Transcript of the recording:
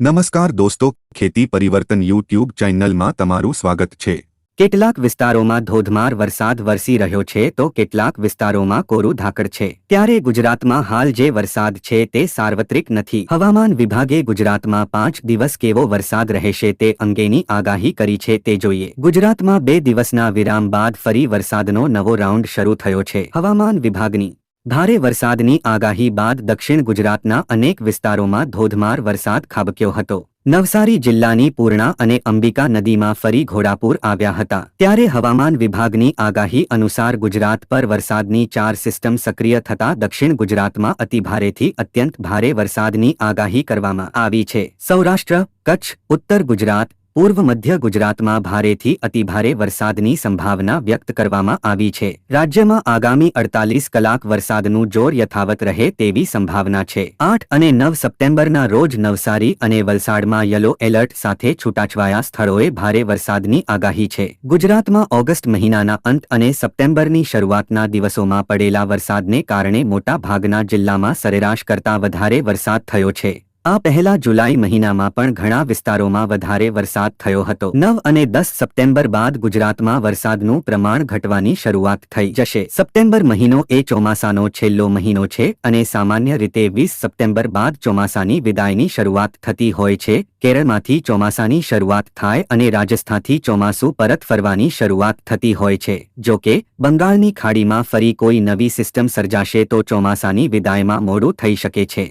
નમસ્કાર દોસ્તો, ખેતી પરિવર્તન યુટ્યુબ ચેનલમાં તમારું સ્વાગત છે. કેટલાક વિસ્તારોમાં ધોધમાર વરસાદ વરસી રહ્યો છે તો કેટલાક વિસ્તારોમાં કોરું ધાકડ છે. ત્યારે ગુજરાતમાં હાલ જે વરસાદ છે તે સાર્વત્રિક નથી. હવામાન વિભાગે ગુજરાતમાં પાંચ દિવસ કેવો વરસાદ રહેશે તે અંગેની આગાહી કરી છે તે જોઈએ. ગુજરાતમાં બે દિવસના વિરામ બાદ ફરી વરસાદનો નવો રાઉન્ડ શરૂ થયો છે. હવામાન વિભાગની ભારે વરસાદની આગાહી બાદ દક્ષિણ ગુજરાતના અનેક વિસ્તારોમાં ધોધમાર વરસાદ ખાબક્યો હતો. નવસારી જિલ્લાની પૂર્ણા અને અંબિકા નદીમાં ફરી ઘોડાપૂર આવ્યા હતા. ત્યારે હવામાન વિભાગની આગાહી અનુસાર ગુજરાત પર વરસાદની ચાર સિસ્ટમ સક્રિય થતા દક્ષિણ ગુજરાતમાં અતિભારેથી અત્યંત ભારે વરસાદની આગાહી કરવામાં આવી છે. સૌરાષ્ટ્ર, કચ્છ, ઉત્તર ગુજરાત પૂર્વ મધ્ય ગુજરાતમાં ભારેથી અતિભારે વરસાદની સંભાવના વ્યક્ત કરવામાં આવી છે. રાજ્યમાં આગામી અડતાલીસ કલાક વરસાદનું જોર યથાવત રહે તેવી સંભાવના છે. આઠ અને નવ સપ્ટેમ્બરના રોજ નવસારી અને વલસાડમાં યલો એલર્ટ સાથે છૂટાછવાયા સ્થળોએ ભારે વરસાદની આગાહી છે. ગુજરાતમાં ઓગસ્ટ મહિનાના અંત અને સપ્ટેમ્બરની શરૂઆતના દિવસોમાં પડેલા વરસાદને કારણે મોટા ભાગના જિલ્લામાં સરેરાશ કરતાં વધારે વરસાદ થયો છે. આ પહેલા જુલાઈ મહિનામાં પણ ઘણા વિસ્તારોમાં વધારે વરસાદ થયો હતો. નવ અને દસ સપ્ટેમ્બર બાદ ગુજરાતમાં વરસાદનું પ્રમાણ ઘટવાની શરૂઆત થઈ જશે. સપ્ટેમ્બર મહિનો એ ચોમાસાનો છેલ્લો મહિનો છે અને સામાન્ય રીતે વીસ સપ્ટેમ્બર બાદ ચોમાસાની વિદાયની શરૂઆત થતી હોય છે. કેરળમાંથી ચોમાસાની શરૂઆત થાય અને રાજસ્થાનથી ચોમાસું પરત ફરવાની શરૂઆત થતી હોય છે. જો કે, બંગાળની ખાડીમાં ફરી કોઈ નવી સિસ્ટમ સર્જાશે તો ચોમાસાની વિદાયમાં મોડું થઈ શકે છે.